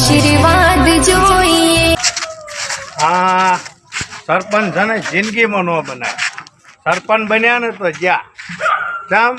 આશીર્વાદ જોઈએ. આ સરપંચ છે ને જિંદગીમાં ન બનાય. સરપંચ બન્યા ને તો જ્યાં. કેમ?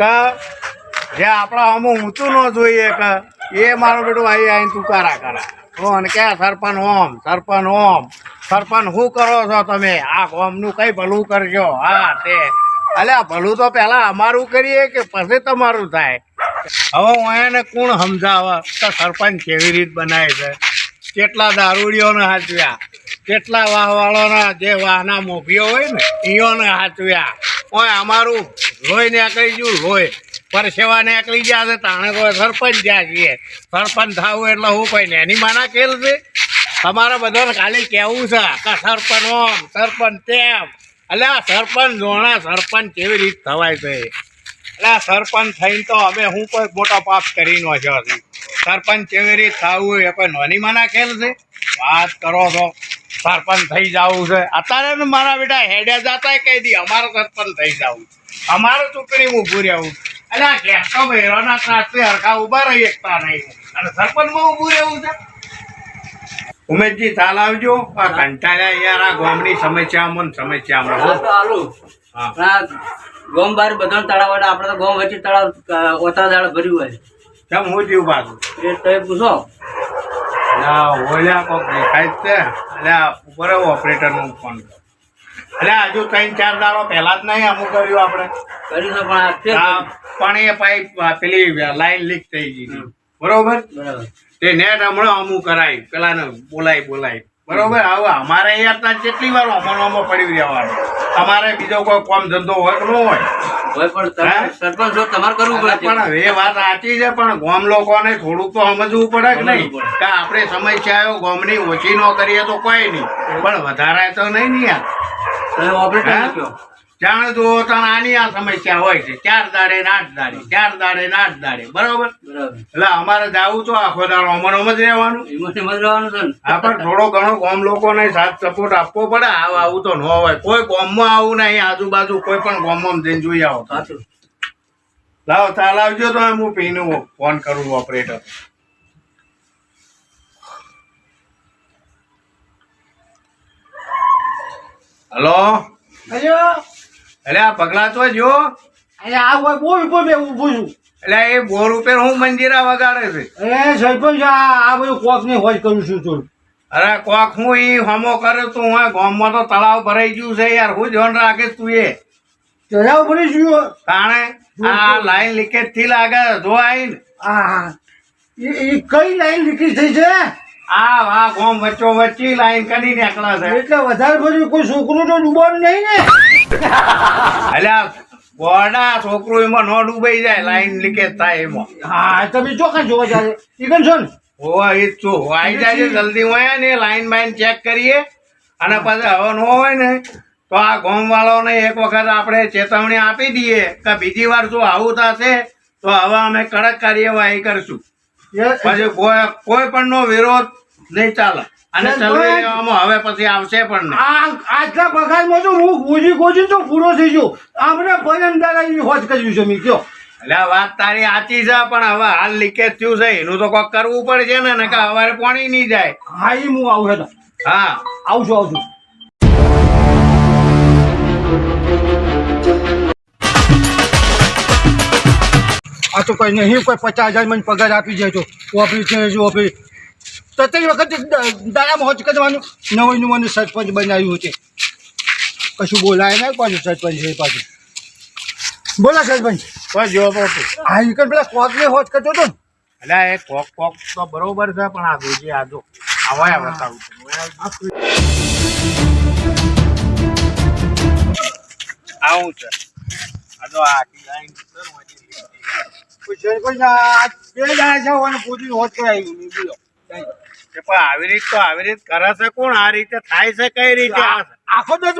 કે જે આપણા અમુક ઊંચું ન જોઈએ કે એ મારું બેટું આવી આવીને તુકારા કરે. અને કે સરપંચ ઓમ સરપંચ ઓમ. સરપંચ શું કરો છો તમે? આ ગોમનું કઈ ભલું કરજો? હા, તે. અલ્યા, ભલું તો પહેલાં અમારું કરીએ કે પછી તમારું થાય? હવે હું એને કોણ સમજાવે? કે સરપંચ કેવી રીત બનાવે છે? કેટલા દારૂડીઓને હાચવ્યા? કેટલા વાહવાળોના જે વાહના મોભીઓ હોય ને ઈઓને હાચવ્યા? ઓય, અમારું લોહી નીકળી ગયું, લોહી. પરસેવા નીકળી ગયા છે, તાણે તો સરપંચ જ્યાં છીએ. સરપંચ થવું એટલે હું કોઈ એની માના કેલ છે? તમારે બધાને ખાલી કહેવું છે, કે સરપંચ ઓમ, સરપંચ તેમ. એટલે આ સરપંચ જોણા, સરપંચ કેવી રીત થવાય છે? એટલે સરપંચ થઈને તો અમે હું કોઈ મોટા પાપ કરી નો છો સરપંચ કેવી રીતે થવું એ કોઈ નોની માના ખેલ છે? વાત કરો છો. સરપંચ થઈ જવું છે. અત્યારે ને મારા બેટા હેડે જતા કહી દી અમારે સરપંચ થઈ જવું અમારે ચૂંટણી ઊભું રહેવું એટલે આ તો ભેરોના ત્રાસથી હરખા ઊભા રહી શકતા નહીં અને સરપંચમાં ઊભું રહેવું છે? ઉમેશજી ચાલ આવજો. આ કંટાળ્યા યાર આ ગામની સમસ્યામાં ને સમસ્યા હો. હા. ગોમ બાર બધા તળાવ વાળા આપણે તો ગોમ વચ્ચે તળાવ ઓછા ઓતરા દાળ ભર્યું હોય. કેમ હું જીવ પાછું એ તમે પૂછો. અલ્યા ઓલ્યા કોક દેખાય છે. અલ્યા ઉપર ઓપરેટરનો ફોન કર. અલ્યા હજુ ત્રણ ચાર દાડો પહેલા જ નહીં અમુક કર્યું આપણે. કર્યું છે પણ. પાણી પાઇપ પેલી લાઈન લીક થઈ ગઈ બરોબર? બરાબર. તે નેટ હમણાં અમુક કરાય. પેલાને બોલાય બોલાય. બરોબર? હવે અમારે યાર કેટલી વાર અમણવામાં પડી રહેવાનું. તમારે બીજો કોઈ કામ ધંધો હોય કે ન હોય? સરપંચ તમારે કરવું પડે. પણ એ વાત સાચી છે પણ ગામ લોકોને થોડુંક તો સમજવું પડે કે નહીં. કે આપણે સમસ્યાઓ ગામની ઓછી ન કરીએ તો કોઈ નહીં. પણ વધારે તો નહીં ને યાર. ઓપરેટર જાણે જુઓ તાણ આની આ સમસ્યા હોય છે. ચાર દાડે ને આઠ દાડે ચાર દાડે ને આઠ દાડે. બરોબર? બરાબર. એટલે અમારે જવું તો આખો દાડો અમર જ રહેવાનું. એમાં સમજવાનું છે ને? આ થોડો ઘણો ગામ લોકોને સાથ સપોર્ટ આપવો પડે. આવું આવું તો ન હોય. કોઈ ગામમાં આવું નહીં. આજુબાજુ કોઈ પણ ગામમાં જઈને જોઈ આવો. લાવો ચાલ આવજો તો હું પીનું ફોન કરું ઓપરેટર હલો અલ્યા એટલે આ પગલા તો જો. અલ્યા આ કોઈ બોલ ઉપર મેં ઊભું છું. એટલે એ બોર ઉપર હું મંજીરા વગાડે છે. એ સરપંચ આ બધું કોક ને હોજ કરું છું તું. અરે કોક હું એ હમો કરે તું હું ગામમાં તો તળાવ ભરાઈ ગયું છે યાર હું ધ્યાન રાખે તું એ. તળાવ ભરી છું તાણે આ લાઈન લીકેજથી લાગે જો આઈને એ એ કઈ લાઈન લીકેજ થઈ છે? આ વા ગોમ વચ્ચો વચ્ચી લાઈન કરી નીકળા છે. એટલે વધારે બધું કોઈ છોકરું તો ડૂબવાનું નહીં ને? અલ્યા ગોડા છોકરું એમાં ન ડૂબાઈ જાય લાઈન લીકેજ થાય એમાં. હા તમે ચોખા જોવા જાય ઈકન છો ને? હોવા એ જ છું. આવી જાય જલ્દી હોય ને લાઈન બાઈન ચેક કરીએ. અને પછી હવે ન હોય ને તો આ ગોમ વાળાઓને એક વખત આપણે ચેતવણી આપી દઈએ કે બીજી વાર જો આવું થશે તો હવે અમે કડક કાર્યવાહી કરશું. પછી કોઈ પણ નો વિરોધ નહીં ચાલે. અને ચલવી લેવામાં હવે પછી આવશે પણ નહીં. આ આટલા પગારમાં તો હું ગોજી ગોજી તો પૂરો થઈ ગયો. આપણે ભજન દાદા હોજ કર્યું છે મી કયો. એટલે વાત તારી સાચી છે પણ હવે હાલ લીકેજ થયું છે એનું તો કોક કરવું પડશે ને કે હવારે પાણી નહીં જાય. હા એ હું આવું હેડો. હા. આવજો આવજો. આ તો કઈ નહીં કોઈ પચાસ હજાર મને પગાર આપી જાય તો ઓફિસ છે ઓફિસ. તત્રી વખત દાડા હોજ કરવાનું. નવું મને સરપંચ બનાવ્યું છે. કશું બોલાય નહીં પાછું સરપંચ છે પાછું. બોલા સરપંચ. તો જો. હા ઈ પેલા કોક ને હોજ કરતો હતો એટલે એ કોક કોક તો બરોબર છે પણ આ ગુજી આ જો આવા બતાવું છું. આવું છે? આ તો આ આખી લાઈન છે ને, હજી લીક થઈ ગઈ. કોઈ સરપંચ આ બે દાડા છે હોજ કરાવી બોલો પણ આવી રીત તો આવી રીત કરે છે કોણ? આ રીતે થાય છે કઈ રીતે? આખો દિવસ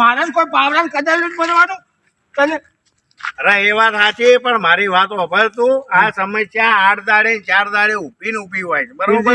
મારા કોઈ પાવડા કદાચ બનવાનું? તને અરે એ વાત સાચી પણ મારી વાત ખબર તું. આ સમસ્યા આઠ દાડે ચાર દાડે ઊભી ને ઊભી હોય છે બરોબર?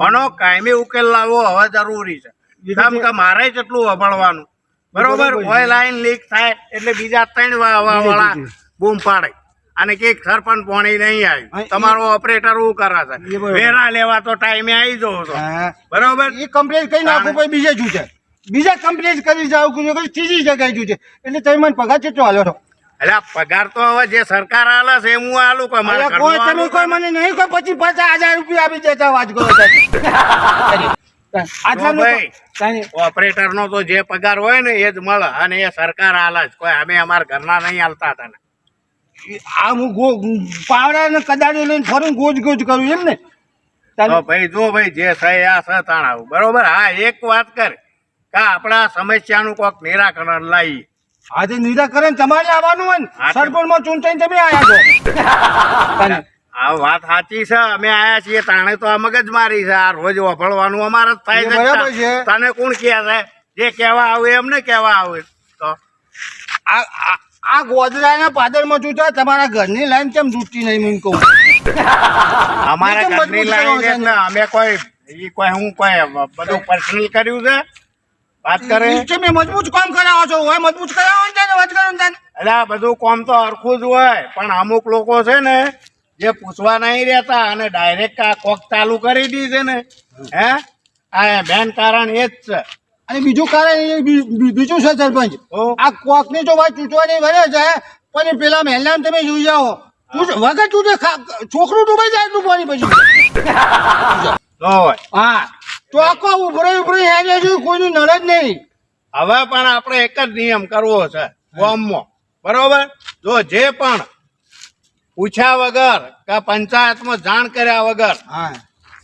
મનો કાયમી ઉકેલ લાવવો હવે જરૂરી છે. કેમ કે મારે જેટલું વભળવાનું બરોબર? બરોબર લાઈન લીક થાય એટલે બીજા ત્રણ વાળા બૂમ પાડે. અને કે સરપંચ પોણી નહીં આવ્યું તમારો ઓપરેટર હું કરે છે? વેરા લેવા તો ટાઈમે આવી જવો છો. બરોબર? એ કમ્પ્લેન કઈ નાખું કોઈ બીજે છૂટે બીજા કમ્પ્લેન કરી જાવ કે ત્રીજી જગ્યાએ છૂટે એટલે તમે મને પગાર ચેટલો હાલો છો? એટલે પગાર તો હવે જે સરકાર આલે છે હું આલું કોઈ મારે કોઈ તમે કોઈ મને નહીં. કોઈ પછી પચાસ હજાર રૂપિયા આપી દેતા વાત કરો જો. કાંઈ ઓપરેટર નો તો જે પગાર હોય ને એ જ મળે. અને એ સરકાર આલે જ. કોઈ અમે અમારા ઘરના નહીં આલતા હતા. આ હું ગો પાવડા ને કદાડી લઈને ફરું ગોજ ગોજ કરું એમ ને? ભાઈ જો ભાઈ જે છે આ છે તાણાવ આવું. બરોબર? હા એક વાત કર. કે આપણા સમસ્યાનું કોક નિરાકરણ લાવી આજે નિરાકરણ તમારે આવવાનું હોય ને. સરપંચમાં ચૂંટાઈને તમે આવ્યા છો. આ વાત સાચી છે. અમે આયા છીએ. તાણે તો આ મગજ મારી છે. આ રોજ વફળવાનું અમારે જ થાય છે. તને કોણ કહે છે? જે કહેવા આવે એમને કહેવા આવે. તો આ આ- ગોદડાના પાદરમાં ચૂંટા તમારા ઘરની લાઈન કેમ તૂટતી નહીં મને કહું. અમારા ઘરની લાઈન અમે કોઈ એ કોઈ હું કોઈ બધું પર્સનલ કર્યું છે? વાત કરે? છે મેં મજબૂત કામ કરાવો છો. હોય મજબૂત કરાવો ને વાત કરો ને એટલે બધું કામ તો હરખું જ હોય પણ અમુક લોકો છે ને જે પૂછવા નહીં રહેતા અને ડાયરેક્ટ આ કોક ચાલુ કરી દી છે ને હે? આ મેન કારણ એ જ છે. અને બીજું કારણ બીજું છે સરપંચ. આ આ કોકની જો વાત ચૂંટવાની વરે છે પણ પેલા મહેલા તમે જોઈ જાઓ. વગર ચૂંટે છોકરું ડૂબાઈ જાય એટલું પાણી પછી. તો આખો હા ઉભરો ઉભરો હેને છે કોઈનું નળ જ નહીં. હવે પણ આપણે એક જ નિયમ કરવો છે ગામમાં. બરોબર? જો જે પણ પૂછ્યા વગર કે પંચાયતમાં જાણ કર્યા વગર હા.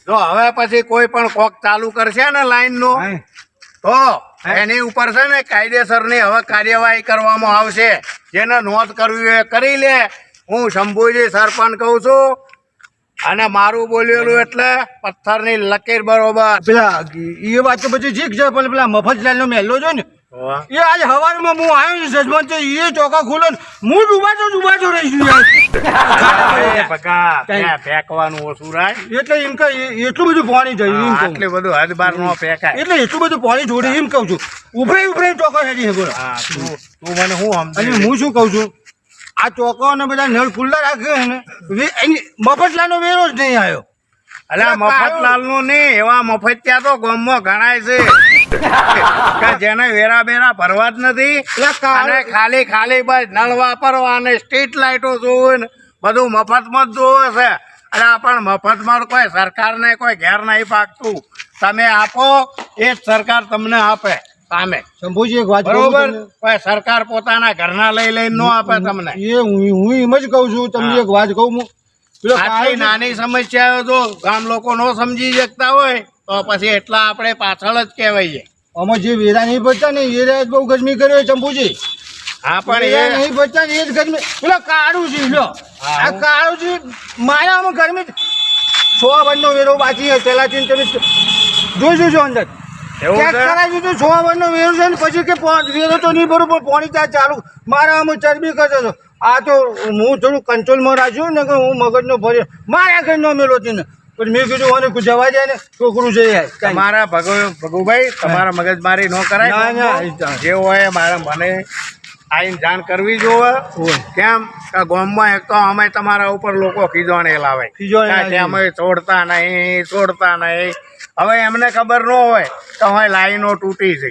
જો હવે પછી કોઈ પણ કોક ચાલુ કરશે ને લાઈનનું તો એની ઉપર છે ને કાયદેસરની હવે કાર્યવાહી કરવામાં આવશે. જેને નોંધ કરવી એ કરી લે. હું શંભુજી સરપંચ કહું છું. અને મારું બોલેલું એટલે પથ્થરની લકીર બરોબર. પેલા એ વાત તો પછી જીક છે, પણ પેલા મફતલાલ નો મહેલો છે ને? એ આજે હવારમાં હું આવ્યો છું જજમાન છે એ ચોકા ખોલો ને. હું ડૂબાતો ડૂબાતો રહી છું યાર. ફેંકવાનું ઓછું રાય. એટલે એમ કે એટલું બધું પાણી જયું એટલે બધું હદ બાર નો ફેંકાય. એટલે એટલું બધું પાણી જોડે એમ કહું છું. ઉભરે ઉભરે ચોકો હેડી હે હા તું તું મને હું અને હું શું કહું છું? આ ચોકો ને બધા નળ ખુલ્લા રાખ્યો ને મફતલાલનો વેરો જ નહીં આવ્યો. અલ્યા મફતલાલ નો નહીં એવા મફતિયા તો ગામમાં ગણાય છે. કે જેને વેરા બેરા ભરવા જ નથી અને ખાલી ખાલી બસ નળ વાપરવા અને સ્ટ્રીટ લાઇટો જોવે ને બધું મફતમાં જ જોવે છે. અને આપણને મફતમાં કોઈ સરકારને કોઈ ઘેર નહીં પાકતું. તમે આપો એ જ સરકાર તમને આપે સામે. શંભુજી એક વાત બરોબર? કોઈ સરકાર પોતાના ઘરના લઈ લઈને ન આપે તમને. એ હું હું એમ જ કહું છું તમને. એક વાત કહું હું. નાની સમસ્યાઓ તો ગામ લોકો નો સમજી શકતા હોય તો પછી એટલા આપણે પાછળ જ કહેવાઈએ. આમાં જે વેરા નહીં ભરતા ને એ બહુ ગરમી કર્યો શંભુજી હા પણ એ નહીં ભરતા ને એ જ ગરમી પેલો કાળું છે આ કાળું છે માયામાં ગરમી સો નો વેરો બાકી છે પેલાથી તમે જોઈ જોજો અંદર. ચેક કરાવી દીધું વેરો છે ને પછી કે વેરો તો નહીં ભરું પણ પોણી ચાલુ મારામાં ચરબી કરતો હતો આ તો હું થોડું કંટ્રોલમાં રાખ્યું ને કે હું મગજનો ભર્યો મારા ઘરનો મેળો હતી ને પણ મેં કીધું મને જવા જાય ને છોકરું જઈ જાય તમારા ભગવ ભગુભાઈ તમારા મગજ મારી ન કરાય. ના, ના. જે હોય મારે મને આઈને જાણ કરવી જોવે. કેમ? કે ગામમાં એક તો અમે તમારા ઉપર લોકો ખીજવાણે લાવે. ખીજવાણે અમે છોડતા નહીં છોડતા નહીં. હવે એમને ખબર ન હોય તો હવે લાઈનો તૂટી છે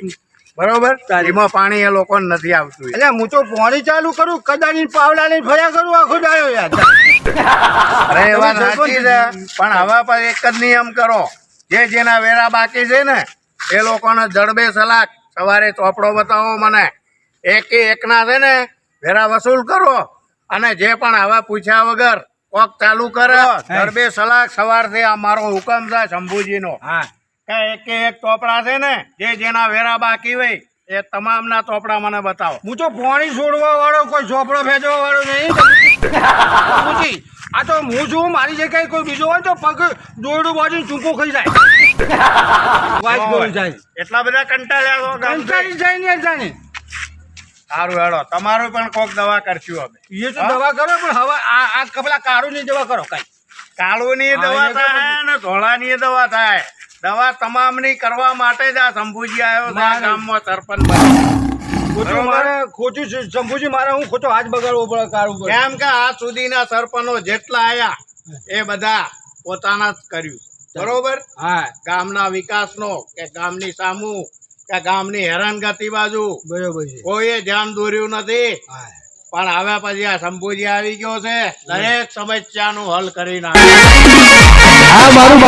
બરોબર? એમાં પાણી એ લોકોને નથી આવતું એટલે હું તો પોણી ચાલુ કરું કદાની પાવડા લઈને ફર્યા કરું આખો ડાયો યાર. અરે એ વાત તમે સાચી છે. પણ હવે પણ એક જ નિયમ કરો. જે જેના વેરા બાકી છે ને એ લોકોને જડબે સલાક સવારે ચોપડો બતાવો મને. એક એકના છે ને વેરા વસૂલ કરો. અને જે પણ હવે પૂછ્યા વગર કોક ચાલુ કરે. જડબે સલાક સવારથી આ મારો હુકમ છે શંભુજીનો. હા. કે એક એક ચોપડા છે ને જે જેના વેરા બાકી હોય એ તમામના ચોપડા મને બતાવો. હું તો પોણી છોડવા વાળો કોઈ ચોપડો ફેંચવા વાળો નહીં. આ તો હું છું મારી જગ્યાએ કોઈ બીજો હોય તો પગ દોરડું બાજુ ચૂંકો ખાઈ જાય. કરું જાય. એટલા બધા કંટાળ્યા કંટાળી જાય ને જાણે. સારું હેડો તમારું પણ કોક દવા કરશું અમે એ તો દવા કરો પણ હવે આ આ કપડા કાળું ની દવા કરો કઈ. કાળુની દવા થાય ને ધોળાની દવા થાય. દવા તમામની કરવા માટે જ આ શંભુજી આવ્યો છે આ ગામમાં સરપંચ. ખોટું મારે ખોટું શંભુજી મારે હું ખોટો હાથ બગાડવો પડે પડે? કેમ કે આ સુધીના સરપંચો જેટલા આયા એ બધા પોતાના જ કર્યું બરોબર? હા. ગામના વિકાસનો કે ગામની સામુ કે ગામની હેરાનગતિ બાજુ બરોબર છે. કોઈએ ધ્યાન દોર્યું નથી. હા. પણ હવે પછી આ શંભુજી આવી ગયો છે. દરેક સમસ્યાનું હલ કરી નાખ્યું આ મારું